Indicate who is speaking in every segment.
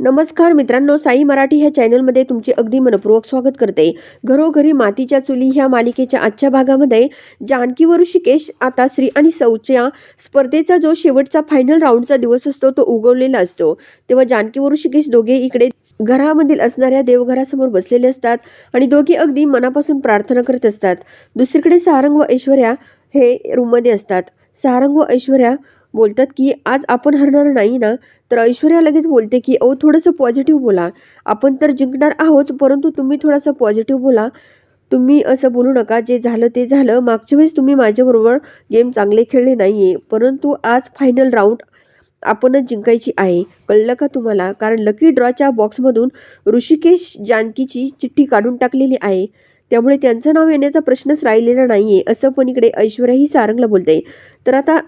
Speaker 1: नमस्कार मित्रांनो साई मराठी ह्या चॅनलमध्ये तुमचे अगदी मनपूर्वक स्वागत करते. घरोघरी मातीच्या चुली ह्या मालिकेच्या आजच्या भागामध्ये जानकी व ऋषिकेश आता श्री आणि सौच्या स्पर्धेचा जो शेवटचा फायनल राऊंडचा दिवस असतो तो उगवलेला असतो. तेव्हा जानकी व ऋषिकेश दोघे इकडे घरामधील असणाऱ्या देवघरासमोर बसलेले असतात आणि दोघे अगदी मनापासून प्रार्थना करत असतात. दुसरीकडे सारंग व ऐश्वर्या हे रूममध्ये असतात. सारंग व ऐश्वर्या बोलतात की आज आपण हरणार नाही ना? तर ऐश्वर्या लगेच बोलते की अहो थोडंसं पॉझिटिव्ह बोला. आपण तर जिंकणार आहोत परंतु तुम्ही थोडंसं पॉझिटिव्ह बोला. तुम्ही असं बोलू नका. जे झालं ते झालं. मागच्या वेळेस तुम्ही माझ्याबरोबर गेम चांगले खेळले नाही आहे परंतु आज फायनल राऊंड आपणच जिंकायची आहे. कळलं का तुम्हाला? कारण लकी ड्रॉच्या बॉक्समधून ऋषिकेश जानकीची चिठ्ठी काढून टाकलेली आहे. त्यामुळे त्यांचं नाव येण्याचा प्रश्नच राहिलेला नाही आहे असं पण इकडे ऐश्वर्याही सारंगला बोलते. तर आता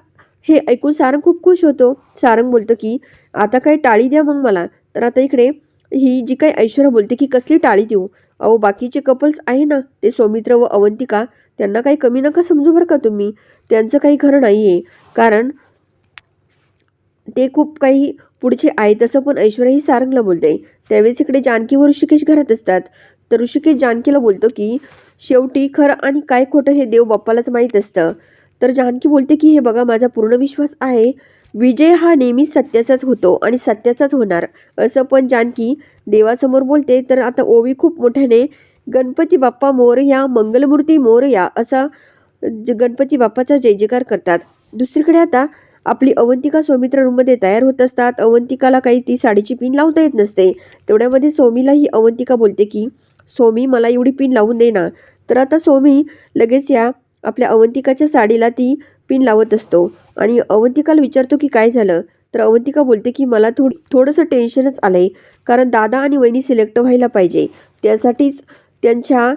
Speaker 1: हे ऐकून सारंग खूप खुश होतो. सारंग बोलतो की आता काय टाळी द्या मग मला. तर आता इकडे ही जी काही ऐश्वर्या बोलते की कसली टाळी देऊ? अहो बाकीचे कपल्स आहे ना ते सौमित्र व अवंतिका त्यांना काही कमी नका समजू बरं का तुम्ही. त्यांचं काही खरं नाही आहे कारण ते खूप काही पुढचे आहे तसं पण ऐश्वर्या ही सारंगला बोलते. त्यावेळेस इकडे जानकी व ऋषिकेश घरात असतात. तर ऋषिकेश जानकीला बोलतो की शेवटी खरं आणि काय खोटं हे देव बाप्पालाच माहीत असतं. तर जानकी बोलते की हे बघा माझा पूर्ण विश्वास आहे. विजय हा नेहमीच सत्याचाच होतो आणि सत्याचाच होणार. असं पण जानकी देवासमोर बोलते. तर आता ओवी खूप मोठ्याने गणपती बाप्पा मोरया मंगलमूर्ती मोरया असा ज- गणपती बाप्पाचा जय जयकार करतात. दुसरीकडे आता आपली अवंतिका सौमित्र रूममध्ये तयार होत असतात. अवंतिकाला काही ती साडीची पिन लावता येत नसते. तेवढ्यामध्ये सोमीला ही अवंतिका बोलते की सोमी मला एवढी पिन लावून दे ना. तर आता सोमी लगेच या आपल्या अवंतिकाच्या साडीला ती पिन लावत असतो. आणि अवंतिकाला विचारतो की काय झालं? तर अवंतिका बोलते की मला थोड थोडंसं टेन्शनच आलं आहे कारण दादा आणि वहिनी सिलेक्ट व्हायला पाहिजे. त्यासाठीच त्यांच्या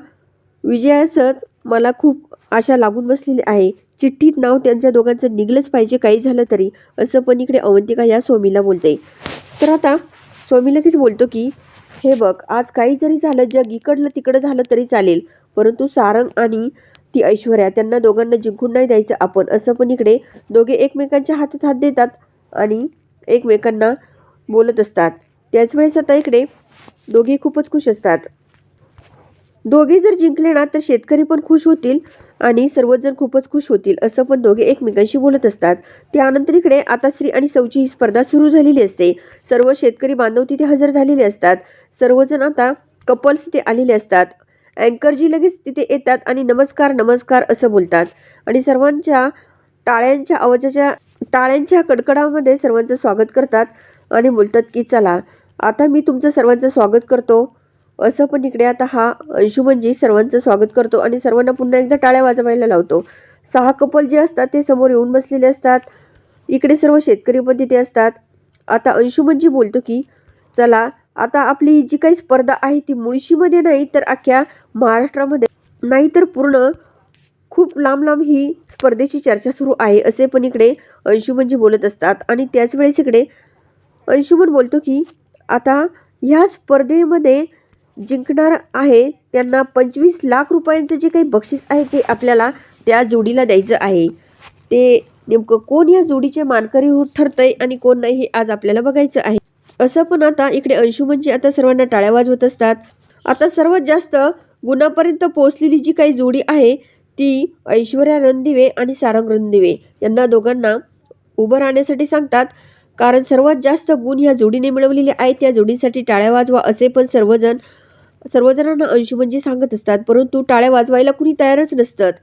Speaker 1: विजयाचंच मला खूप आशा लागून बसलेली आहे. चिठ्ठीत नाव त्यांच्या दोघांचं निघलंच पाहिजे काही झालं तरी असं पण इकडे अवंतिका या स्वामीला बोलते. तर आता स्वामी लगेच बोलतो की हे बघ आज काही जरी झालं जग इकडलं तिकडं झालं तरी चालेल. परंतु सारंग आणि ती ऐश्वर्या. त्यांना दोघांना जिंकून नाही द्यायचं आपण असं पण इकडे दोघे एकमेकांच्या हातात हात देतात आणि एकमेकांना बोलत असतात. त्याच वेळेस आता इकडे दोघे खूपच खुश असतात. दोघे जर जिंकले ना तर शेतकरी पण खुश होतील आणि सर्वजण खूपच खुश होतील असं पण दोघे एकमेकांशी बोलत असतात. त्यानंतर इकडे आता श्री आणि सौची ही स्पर्धा सुरू झालेली असते. सर्व शेतकरी बांधव तिथे हजर झालेले असतात. सर्वजण आता कपल्स तिथे आलेले असतात. अँकरजी लगेच तिथे येतात आणि नमस्कार नमस्कार असं बोलतात. आणि सर्वांच्या टाळ्यांच्या आवाजाच्या टाळ्यांच्या कडकडामध्ये सर्वांचं स्वागत करतात आणि बोलतात की चला आता मी तुमचं सर्वांचं स्वागत करतो. असं पण इकडे आता हा अंशुमनजी सर्वांचं स्वागत करतो आणि सर्वांना पुन्हा एकदा टाळ्या वाजवायला लावतो. सहा कपल जे असतात ते समोर येऊन बसलेले असतात. इकडे सर्व शेतकरी पण तिथे असतात. आता अंशुमनजी बोलतो की चला आता आपली जी काही स्पर्धा आहे ती मुळशीमध्ये नाही तर अख्ख्या महाराष्ट्रामध्ये नाही तर पूर्ण खूप लांब लांब ही स्पर्धेची चर्चा सुरू आहे असे पण इकडे अंशुमनजी बोलत असतात. आणि त्याच वेळेस इकडे अंशुमन बोलतो की आता ह्या स्पर्धेमध्ये जिंकणार आहे त्यांना पंचवीस लाख रुपयांचं जे काही बक्षीस आहे ते आपल्याला त्या जोडीला द्यायचं आहे. ते नेमकं कोण या जोडीचे मानकरी हो- ठरतंय आणि कोण नाही हे आज आपल्याला बघायचं आहे. असं पण आता इकडे अंशुमनजी म्हणजे आता सर्वांना टाळ्या वाजवत असतात. आता सर्वात जास्त गुणापर्यंत पोहोचलेली जी काही जोडी आहे ती ऐश्वर्या रणदिवे आणि सारंग रणदिवे यांना दोघांना उभं राहण्यासाठी सांगतात. कारण सर्वात जास्त गुण ह्या जोडीने मिळवलेले आहेत त्या जोडीसाठी टाळ्या वाजवा असे पण सर्वजण सर्वजणांना अंशुमनजी म्हणजे सांगत असतात. परंतु टाळ्या वाजवायला कुणी तयारच नसतात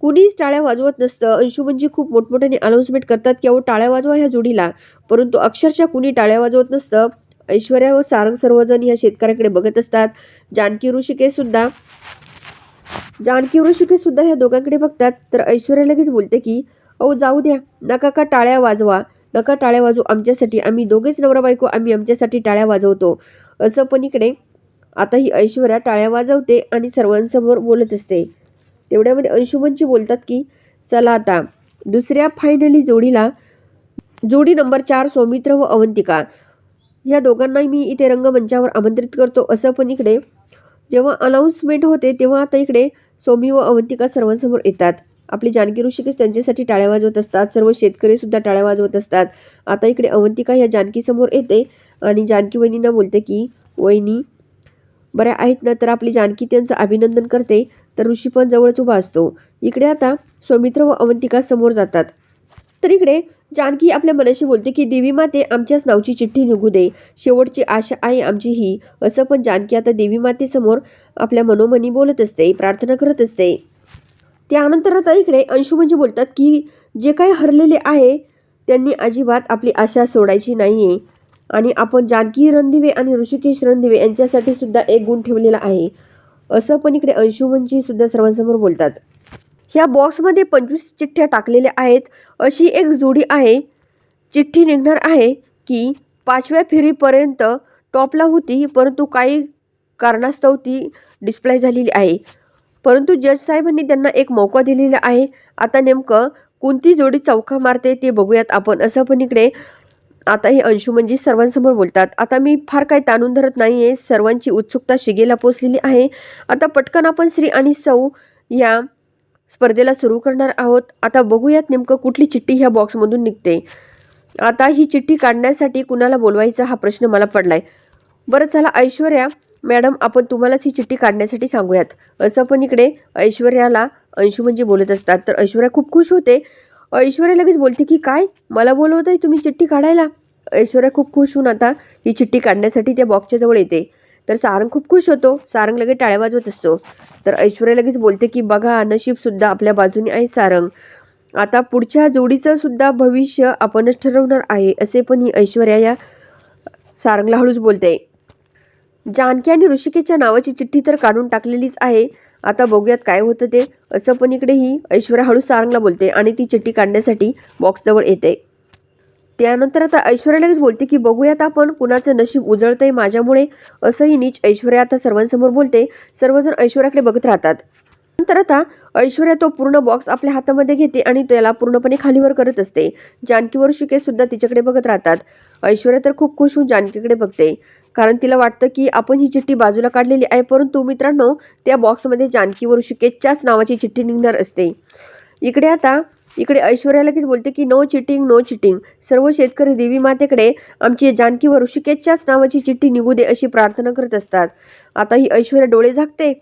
Speaker 1: कुणीच टाळ्या वाजवत नसतं. अंशुमनजी खूप मोठमोठ्याने अनाऊन्समेंट करतात की अहो टाळ्या वाजवा ह्या जोडीला. परंतु अक्षरशः कुणी टाळ्या वाजवत नसतं. ऐश्वर्या व सारंग सर्वजण ह्या शेतकऱ्याकडे बघत असतात. जानकी ऋषिकेश सुद्धा जानकी ऋषिकेश सुद्धा ह्या दोघांकडे बघतात. तर ऐश्वर्या लगेच बोलते की अहो जाऊ द्या. नका का टाळ्या वाजवा? नका टाळ्या वाजवू आमच्यासाठी. आम्ही दोघेच नवरा बायको. आम्ही आमच्यासाठी टाळ्या वाजवतो. असं पण इकडे आता ही ऐश्वर्या टाळ्या वाजवते आणि सर्वांसमोर बोलत असते. तेवढ्यामध्ये अंशुमनची बोलतात की चला आता दुसऱ्या फायनली जोडीला जोडी नंबर चार सौमित्र व अवंतिका. या दोघांनाही मी इथे रंगमंचावर आमंत्रित करतो. असं पण इकडे जेव्हा अनाऊन्समेंट होते तेव्हा आता इकडे सोमी व अवंतिका सर्वांसमोर येतात. आपली जानकी ऋषिकेश त्यांच्यासाठी टाळ्या वाजवत असतात सर्व शेतकरी सुद्धा टाळ्या वाजवत असतात. आता इकडे अवंतिका ह्या जानकीसमोर येते आणि जानकी वहिनींना बोलते की वहिनी बऱ्या आहेत ना तर आपली जानकी त्यांचं अभिनंदन करते. तर ऋषी पण जवळच उभा असतो. इकडे आता सौमित्र व अवंतिका समोर जातात. तर इकडे जानकी आपल्या मनाशी बोलते की देवी माते आमच्याच नावची चिठ्ठी निघू दे. शेवटची आशा आहे आमची ही. असं पण जानकी आता देवी मातेसमोर आपल्या मनोमनी बोलत असते प्रार्थना करत असते. त्यानंतर आता इकडे अंशू म्हणजे बोलतात की जे काही हरलेले आहे त्यांनी अजिबात आपली आशा सोडायची नाही आहे आणि आपण जानकी रणदिवे आणि ऋषिकेश रणदिवे यांच्यासाठी सुद्धा एक गुण ठेवलेला आहे. असं पण इकडे अंशुमनजी सुद्धा सर्वांसमोर बोलतात. ह्या बॉक्समध्ये पंचवीस चिठ्ठ्या टाकलेल्या आहेत. अशी एक जोडी आहे. चिठ्ठी निघणार आहे की पाचव्या फेरीपर्यंत टॉपला होती परंतु काही कारणास्तव ती डिस्प्ले झालेली आहे. परंतु जज साहेबांनी त्यांना एक मौका दिलेला आहे. आता नेमकं कोणती जोडी चौका मारते ते बघूयात आपण. असं पण इकडे आता हे अंशुमनजी म्हणजे सर्वांसमोर बोलतात. आता मी फार काही ताणून धरत नाही आहे सर्वांची उत्सुकता शिगेला पोचलेली आहे. आता पटकन आपण श्री आणि सौ या स्पर्धेला सुरू करणार आहोत. आता बघूयात नेमकं कुठली चिठ्ठी ह्या बॉक्समधून निघते. आता ही चिठ्ठी काढण्यासाठी कुणाला बोलवायचा हा प्रश्न मला पडलाय. बरं चला ऐश्वर्या मॅडम आपण तुम्हालाच ही चिठ्ठी काढण्यासाठी सांगूयात. असं पण इकडे ऐश्वर्याला अंशू म्हणजे बोलत असतात. तर ऐश्वर्या खूप खुश होते. ऐश्वर्या लगेच बोलते की काय? मला बोलवत आहे तुम्ही चिठ्ठी काढायला. ऐश्वर्या खूप खुश होऊन आता ही चिठ्ठी काढण्यासाठी त्या बॉक्सच्या जवळ येते. तर सारंग खूप खुश होतो. सारंग लगेच टाळ्या वाजवत असतो. तर ऐश्वर्या लगेच बोलते की बघा नशीबसुद्धा आपल्या बाजूने आहे सारंग. आता पुढच्या जोडीचं सुद्धा भविष्य आपणच ठरवणार आहे असे पण ही ऐश्वर्या या सारंगला हळूच बोलते. जानकी आणि ऋषिकेच्या नावाची चिठ्ठी तर काढून टाकलेलीच आहे. आता बघूयात काय होतं ते. असं पण इकडे ही ऐश्वर्या हळू सारंगला बोलते आणि ती चिठ्ठी काढण्यासाठी बॉक्सजवळ येते. त्यानंतर आता ऐश्वर्या लगेच बोलते की बघूयात आपण कुणाचं नशीब उजळतंय माझ्यामुळे. असंही नीच ऐश्वर्या आता सर्वांसमोर बोलते. सर्वजण ऐश्वर्याकडे बघत राहतात. नंतर आता ऐश्वर्या तो पूर्ण बॉक्स आपल्या हातामध्ये घेते आणि त्याला पूर्णपणे खालीवर करत असते. जानकीवर शिके सुद्धा तिच्याकडे बघत राहतात. ऐश्वर्या तर खूप खुश होऊन जानकीकडे बघते. कारण तिला वाटतं की आपण ही चिठ्ठी बाजूला काढलेली आहे परंतु मित्रांनो त्या बॉक्समध्ये जानकी व ऋषिकेशच्याच नावाची चिठ्ठी निघणार असते. इकडे आता इकडे ऐश्वर्या लगेच बोलते की नो चिटिंग नो चिटिंग सर्व शेतकरी देवी मातेकडे आमची जानकी व ऋषिकेशच्याच नावाची चिठ्ठी निघू दे अशी प्रार्थना करत असतात. आता ही ऐश्वर्या डोळे झाकते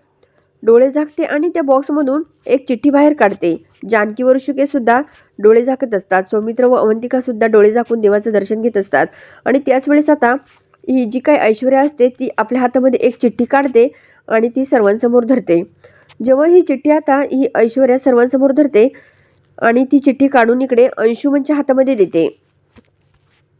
Speaker 1: डोळे झाकते आणि त्या बॉक्समधून एक चिठ्ठी बाहेर काढते. जानकी व ऋषिकेशसुद्धा डोळे झाकत असतात. सौमित्र व अवंतिका सुद्धा डोळे झाकून देवाचं दर्शन घेत असतात. आणि त्याच वेळेस आता ही जी काही ऐश्वर्या असते ती आपल्या हातामध्ये एक चिठ्ठी काढते आणि ती सर्वांसमोर धरते. जेव्हा ही चिठ्ठी आता ही ऐश्वर्या सर्वांसमोर धरते आणि ती चिठ्ठी काढून इकडे अंशुमनच्या हातामध्ये देते.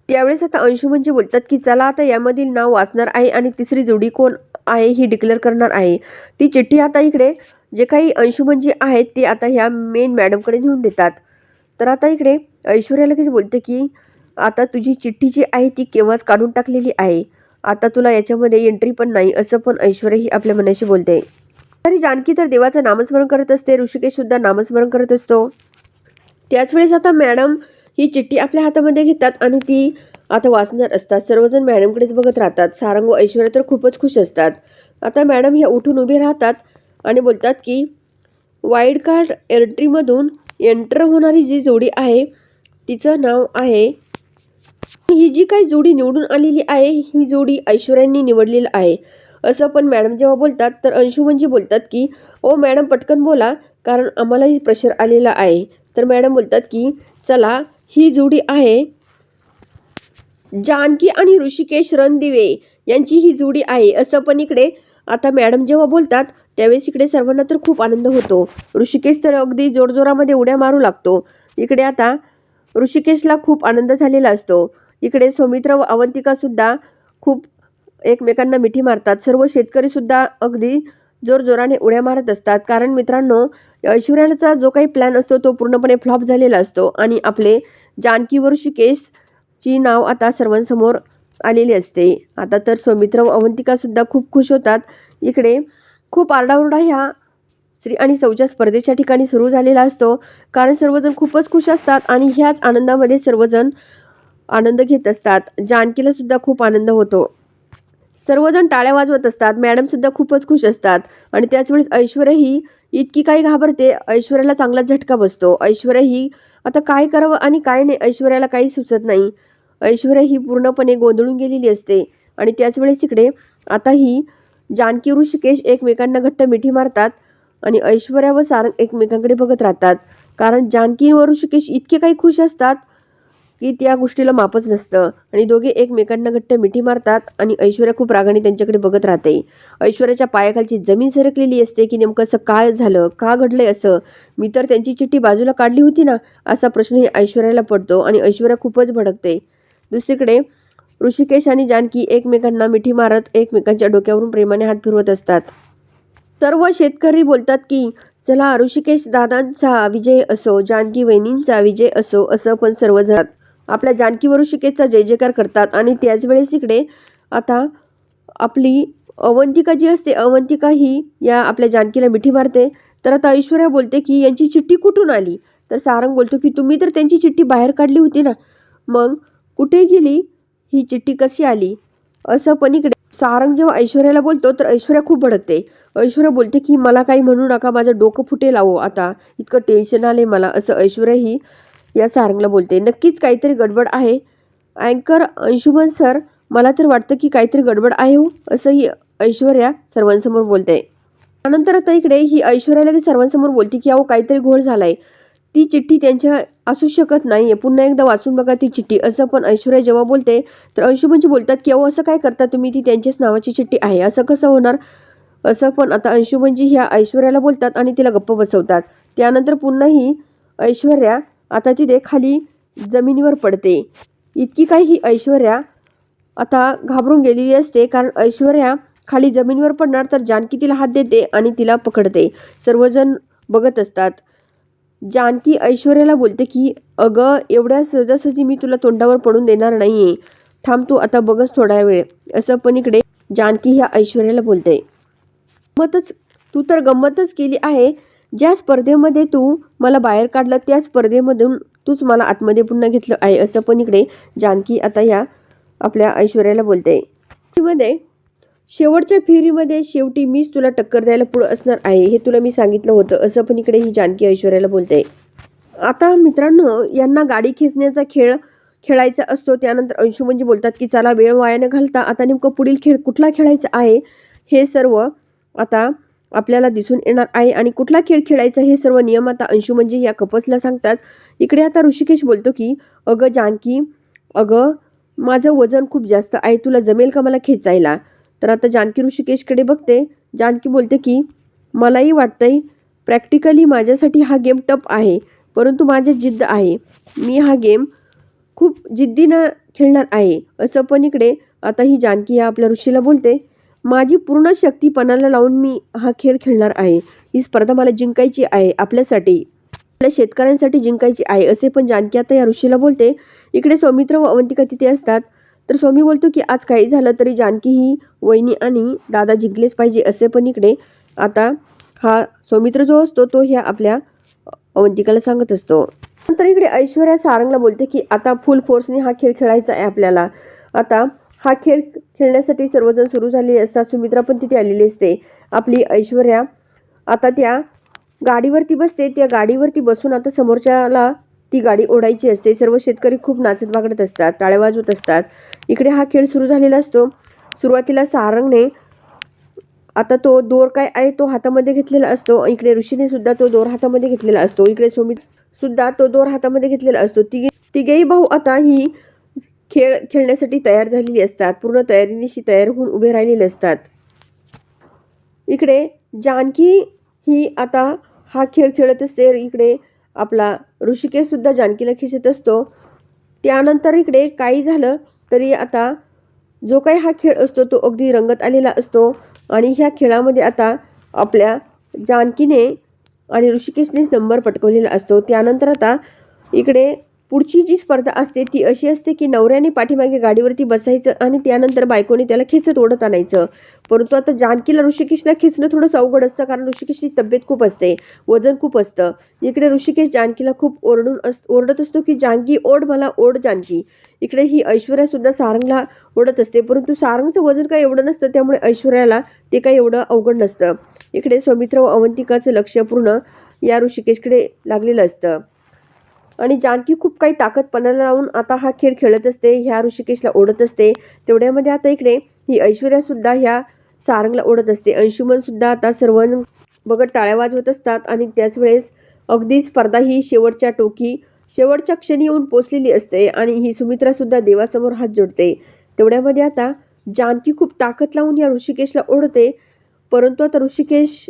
Speaker 1: त्यावेळेस आता अंशुमनजी बोलतात की चला आता यामधील नाव वाचणार आहे आणि तिसरी जोडी कोण आहे ही डिक्लेअर करणार आहे. ती चिठ्ठी आता इकडे जे काही अंशुमनजी आहेत ते आता ह्या मेन मॅडमकडे नेऊन देतात. तर आता इकडे ऐश्वर्या लगेच बोलते की आता तुझी चिठ्ठी जी आहे ती केव्हाच काढून टाकलेली आहे? आता तुला याच्यामध्ये एंट्री पण नाही असं पण ऐश्वर्या ही आपल्या मनाशी बोलते. तरी जानकी तर देवाचं नामस्मरण करत असते ऋषिकेश सुद्धा नामस्मरण करत असतो. त्याच वेळेस आता मॅडम ही चिठ्ठी आपल्या हातामध्ये घेतात आणि ती आता वाचणार असतात. सर्वजण मॅडमकडेच बघत राहतात. सारंग व ऐश्वर्या तर खूपच खुश असतात. आता मॅडम ह्या उठून उभे राहतात आणि बोलतात की वाईल्ड कार्ड एंट्रीमधून एंटर होणारी जी जोडी आहे तिचं नाव आहे ही जी काही जोडी निवडून आलेली आहे ही जोडी ऐश्वर्यांनी निवडलेली आहे. असं पण मॅडम जेव्हा बोलतात तर अंशुमनजी बोलतात की ओ मॅडम पटकन बोला कारण आम्हालाही प्रेशर आलेला आहे. तर मॅडम बोलतात की चला ही जोडी आहे जानकी आणि ऋषिकेश रणदिवे यांची ही जोडी आहे. असं पण इकडे आता मॅडम जेव्हा बोलतात त्यावेळेस इकडे सर्वांना तर खूप आनंद होतो. ऋषिकेश तर अगदी जोरजोरामध्ये उड्या मारू लागतो. इकडे आता ऋषिकेशला खूप आनंद झालेला असतो. इकडे सौमित्र व अवंतिका सुद्धा खूप एकमेकांना मिठी मारतात. सर्व शेतकरी सुद्धा अगदी जोरजोराने उड्या मारत असतात. कारण मित्रांनो ऐश्वर्याचा जो काही प्लॅन असतो तो पूर्णपणे फ्लॉप झालेला असतो आणि आपले जानकी व ऋषिकेशची नाव आता सर्वांसमोर आलेली असते. आता तर सौमित्र व अवंतिका सुद्धा खूप खुश होतात. इकडे खूप आरडाओरडा ह्या स्त्री आणि सौच्या स्पर्धेच्या ठिकाणी सुरू झालेला असतो. कारण सर्वजण खूपच खुश असतात आणि ह्याच आनंदामध्ये सर्वजण आनंद घेत असतात. जानकीला सुद्धा खूप आनंद होतो. सर्वजण टाळ्या वाजवत असतात. मॅडमसुद्धा खूपच खुश असतात. आणि त्याचवेळेस ऐश्वर्याही ही इतकी काही घाबरते. ऐश्वर्याला चांगला झटका बसतो. ऐश्वर्या ही आता काय करावं आणि काय नाही ऐश्वर्याला काही सुचत नाही. ऐश्वर्या ही पूर्णपणे गोंधळून गेलेली असते. आणि त्याचवेळेस इकडे आता ही जानकी ऋषिकेश एकमेकांना घट्ट मिठी मारतात. आणि ऐश्वर्या व सारंग एकमेकांकडे बघत राहतात. कारण जानकी व ऋषिकेश इतके काही खुश असतात की त्या गोष्टीला मापच नसतं. आणि दोघे एकमेकांना घट्ट मिठी मारतात आणि ऐश्वर्या खूप रागाने त्यांच्याकडे बघत राहते. ऐश्वर्याच्या पायाखालची जमीन सरकलेली असते की नेमकं असं काय झालं का घडलंय असं? मी तर त्यांची चिठ्ठी बाजूला काढली होती ना असा प्रश्नही ऐश्वर्याला पडतो आणि ऐश्वर्या खूपच भडकते. दुसरीकडे ऋषिकेश आणि जानकी एकमेकांना मिठी मारत एकमेकांच्या डोक्यावरून प्रेमाने हात फिरवत असतात. सर्व शेतकरी बोलतात की चला ऋषिकेश दादांचा विजय असो जानकी वहिनींचा विजय असो असं पण सर्वजण आपल्या जानकी व ऋषिकेशचा जय जयकार करतात. आणि त्याच वेळेस इकडे आता आपली अवंतिका जी असते अवंतिका ही या आपल्या जानकीला मिठी मारते. तर आता ऐश्वर्या बोलते की यांची चिठ्ठी कुठून आली? तर सारंग बोलतो की तुम्ही तर त्यांची चिठ्ठी बाहेर काढली होती ना. मग कुठे गेली? ही चिठ्ठी कशी आली? असं पण इकडे सारंग जेव्हा ऐश्वर्याला बोलतो तर ऐश्वर्या खूप भडकते. ऐश्वर्या बोलते की मला काही म्हणू नका माझं डोकं फुटेल आहो आता. इतकं टेन्शन आले मला असं ऐश्वर्याही या सारंगला बोलते. नक्कीच काहीतरी गडबड आहे. अँकर अंशुमन सर मला तर वाटतं की काहीतरी गडबड आहे हो असंही ऐश्वर्या सर्वांसमोर बोलते. त्यानंतर आता इकडे ही ऐश्वर्या लगेच सर्वांसमोर बोलते की अहो काहीतरी घोळ झालाय. ती चिठ्ठी त्यांच्या असू शकत नाही आहे पुन्हा एकदा वाचून बघा ती चिठ्ठी असं पण ऐश्वर्या जेव्हा बोलते तर अंशुमनजी बोलतात की अहो असं काय करता तुम्ही? ती त्यांच्याच नावाची चिठ्ठी आहे. असं कसं होणार? असं पण आता अंशुमनजी ह्या ऐश्वर्याला बोलतात आणि तिला गप्प बसवतात. त्यानंतर पुन्हा ही ऐश्वर्या आता तिथे खाली जमिनीवर पडते. इतकी काही ही ऐश्वर्या आता घाबरून गेलेली असते कारण ऐश्वर्या खाली जमिनीवर पडणार तर जानकी तिला हात देते आणि तिला पकडते. सर्वजण बघत असतात. जानकी ऐश्वर्याला बोलते की अगं एवढ्या सहजासहजी मी तुला तोंडावर पडून देणार नाहीये. थांब तू आता बघच थोडा वेळ. असं पण इकडे जानकी ह्या ऐश्वर्याला बोलते. गंमतच तू तर गंमतच केली आहे. ज्या स्पर्धेमध्ये तू मला बाहेर काढलं त्या स्पर्धेमधून तूच मला आतमध्ये पुन्हा घेतलं आहे असं पण इकडे जानकी आता ह्या आपल्या ऐश्वर्याला बोलते. मध्ये शेवटच्या फेरीमध्ये शेवटी मीच तुला टक्कर द्यायला पुढं असणार आहे हे तुला मी सांगितलं होतं असं पण इकडे ही जानकी ऐश्वर्याला बोलते. आता मित्रांनो यांना गाडी खेचण्याचा खेळ खेळायचा असतो त्यानंतर अंशुमनजी बोलतात की चला वेळ वाया न घालता आता नेमकं पुढील खेळ कुठला खेळायचा आहे? हे सर्व आता आपल्याला दिसून येणार आहे आणि कुठला खेळ खेळायचा हे सर्व नियम आता अंशुमनजी म्हणजे या कपल्सला सांगतात. इकडे आता ऋषिकेश बोलतो की अगं जानकी अगं माझं वजन खूप जास्त आहे तुला जमेल का मला खेचायला? तर आता जानकी ऋषिकेशकडे बघते. जानकी बोलते की मलाही वाटतंय प्रॅक्टिकली माझ्यासाठी हा गेम टफ आहे परंतु माझ्या जिद्द आहे. मी हा गेम खूप जिद्दीनं खेळणार आहे असं पण इकडे आता ही जानकी या आपल्या ऋषीला बोलते. माझी पूर्ण शक्ती पणाला लावून मी हा खेळ खेळणार आहे. ही स्पर्धा मला जिंकायची आहे आपल्यासाठी. आपल्या शेतकऱ्यांसाठी जिंकायची आहे असे पण जानकी आता या ऋषीला बोलते. इकडे सौमित्र व अवंतिका तिथे असतात. तर स्वामी बोलतो की आज काही झालं तरी जानकी ही वहिनी आणि दादा जिंकलेच पाहिजे असे पण इकडे आता हा सौमित्र जो असतो तो ह्या आपल्या अवंतिकाला सांगत असतो. नंतर इकडे ऐश्वर्या सारंगला बोलते की आता फुल फोर्सने हा खेळ खेळायचा आहे आपल्याला. आता हा खेळ खेळण्यासाठी सर्वजण सुरू झाले असतात. सुमित्रा पण तिथे आलेली असते. आपली ऐश्वर्या आता त्या गाडीवरती बसते. त्या गाडीवरती बसून आता समोरच्याला ती गाडी ओढायची असते. सर्व शेतकरी खूप नाचत वागडत असतात. टाळ्या वाजवत असतात. इकडे हा खेळ सुरू झालेला असतो. सुरुवातीला सारंगने आता तो दोर काय आहे तो हातामध्ये घेतलेला असतो. इकडे ऋषीने सुद्धा तो दोर हातामध्ये घेतलेला असतो. इकडे सोमित सुद्धा तो दोर हातामध्ये घेतलेला असतो. तिघे तिघेही भाऊ आता ही खेळ खेळण्यासाठी तयार झालेली असतात. पूर्ण तयारीनिशी तयार होऊन उभे राहिलेले असतात. इकडे जानकी ही आता हा खेळ खेळत असते. इकडे आपला ऋषिकेशसुद्धा जानकीला खेचत असतो. त्यानंतर इकडे काही झालं तरी आता जो काही हा खेळ असतो तो अगदी रंगत आलेला असतो. आणि ह्या खेळामध्ये आता आपल्या जानकीने आणि ऋषिकेशनेच नंबर पटकवलेला असतो. त्यानंतर आता इकडे पुढची जी स्पर्धा असते ती अशी असते की नवऱ्याने पाठीमागे गाडीवरती बसायचं आणि त्यानंतर बायकोने त्याला खेचत ओढत आणायचं. परंतु आता जानकीला ऋषिकेशला खेचणं थोडंसं अवघड असतं कारण ऋषिकेशची तब्येत खूप असते वजन खूप असतं. इकडे ऋषिकेश जानकीला खूप ओरडून अस ओरडत असतो की जानकी ओढ मला ओढ जानकी. इकडे ही ऐश्वर्या सुद्धा सारंगला ओढत असते परंतु सारंगचं वजन काही एवढं नसतं त्यामुळे ऐश्वर्याला ते काही एवढं अवघड नसतं. इकडे सौमित्र व अवंतिकाचं लक्ष पूर्ण या ऋषिकेशकडे लागलेलं असतं. आणि जानकी खूप काही ताकद पणाला लावून आता हा खेळ खेळत असते ह्या ऋषिकेशला ओढत असते. तेवढ्यामध्ये आता इकडे ही ऐश्वर्यासुद्धा ह्या सारंगला ओढत असते. अंशुमनसुद्धा आता सर्व बघत टाळ्या वाजवत असतात आणि त्याच वेळेस अगदी स्पर्धा ही शेवटच्या टोकी शेवटच्या क्षणी येऊन पोचलेली असते आणि ही सुमित्रासुद्धा देवासमोर हात जोडते. तेवढ्यामध्ये आता जानकी खूप ताकद लावून या ऋषिकेशला ओढते परंतु आता ऋषिकेश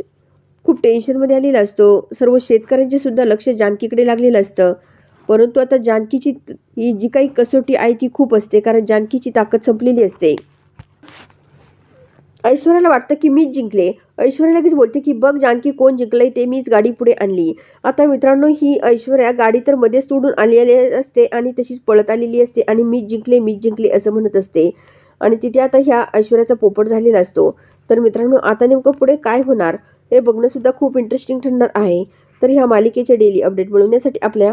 Speaker 1: खूप टेन्शनमध्ये आलेला असतो. सर्व शेतकऱ्यांचे सुद्धा लक्ष जानकीकडे लागलेलं असतं. परंतु आता जानकीची ही जी काही कसोटी आहे ती खूप असते कारण जानकीची ताकद संपलेली असते. ऐश्वर्याला वाटतं की मीच जिंकले. ऐश्वर्या लगेच बोलते की बघ जानकी कोण जिंकलंय ते मीच गाडी पुढे आणली. आता मित्रांनो ही ऐश्वर्या गाडी तर मध्येच तोडून आलेली असते आणि तशीच पळत आलेली असते आणि मीच जिंकले मीच जिंकले असं म्हणत असते. आणि तिथे आता ह्या ऐश्वर्याचा पोपट झालेला असतो. तर मित्रांनो आता नेमकं पुढे काय होणार? हे बघणं सुद्धा खूप इंटरेस्टिंग ठरणार आहे. तर ह्या मालिकेचे डेली अपडेट मिळवण्यासाठी आपल्या